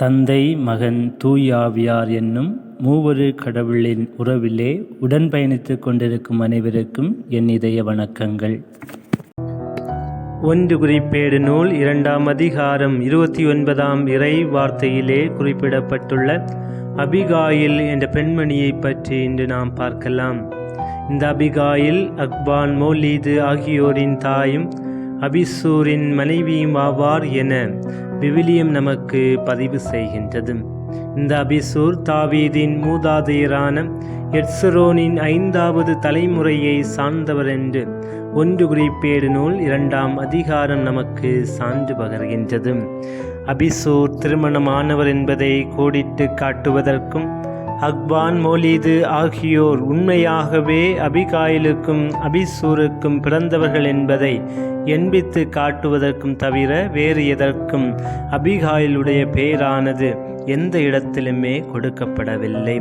தந்தை மகன் தூயாவியார் என்னும் மூவரு கடவுளின் உறவிலே உடன் பயணித்து கொண்டிருக்கும் அனைவருக்கும் என் இதய வணக்கங்கள். ஒன்று குறிப்பேடு நூல் இரண்டாம் அதிகாரம் இருபத்தி ஒன்பதாம் இறை வார்த்தையிலே குறிப்பிடப்பட்டுள்ள அபிகாயில் என்ற பெண்மணியை பற்றி இன்று நாம் பார்க்கலாம். இந்த அபிகாயில் அக்பான் மோலீது ஆகியோரின் தாயும் அபிசூரின் மனைவியும் ஆவார் என விவிலியம் நமக்கு பதிவு செய்கின்றது. இந்த அபிசூர் தாவீதின் மூதாதையரான எட்சரோனின் ஐந்தாவது தலைமுறையை சார்ந்தவர் என்று ஒன்று குறிப்பேடு நூல் இரண்டாம் அதிகாரம் நமக்கு சான்று பகர்கின்றது. அபிசூர் திருமணமானவர் என்பதை கோடிட்டு காட்டுவதற்கும் அக்பான் மோலீது ஆகியோர் உண்மையாகவே அபிகாயிலுக்கும் அபிசூருக்கும் பிறந்தவர்கள் என்பதை எண்பித்து காட்டுவதற்கும் தவிர வேறு எதற்கும் அபிகாயிலுடைய பெயரானது எந்த இடத்திலுமே கொடுக்கப்படவில்லை.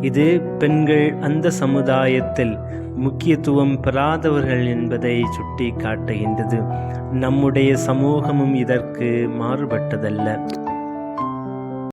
இது பெண்கள் அந்த சமுதாயத்தில் முக்கியத்துவம் பெறாதவர்கள் என்பதை சுட்டி காட்டுகின்றது நம்முடைய சமூகமும் இதற்கு மாறுபட்டதல்ல.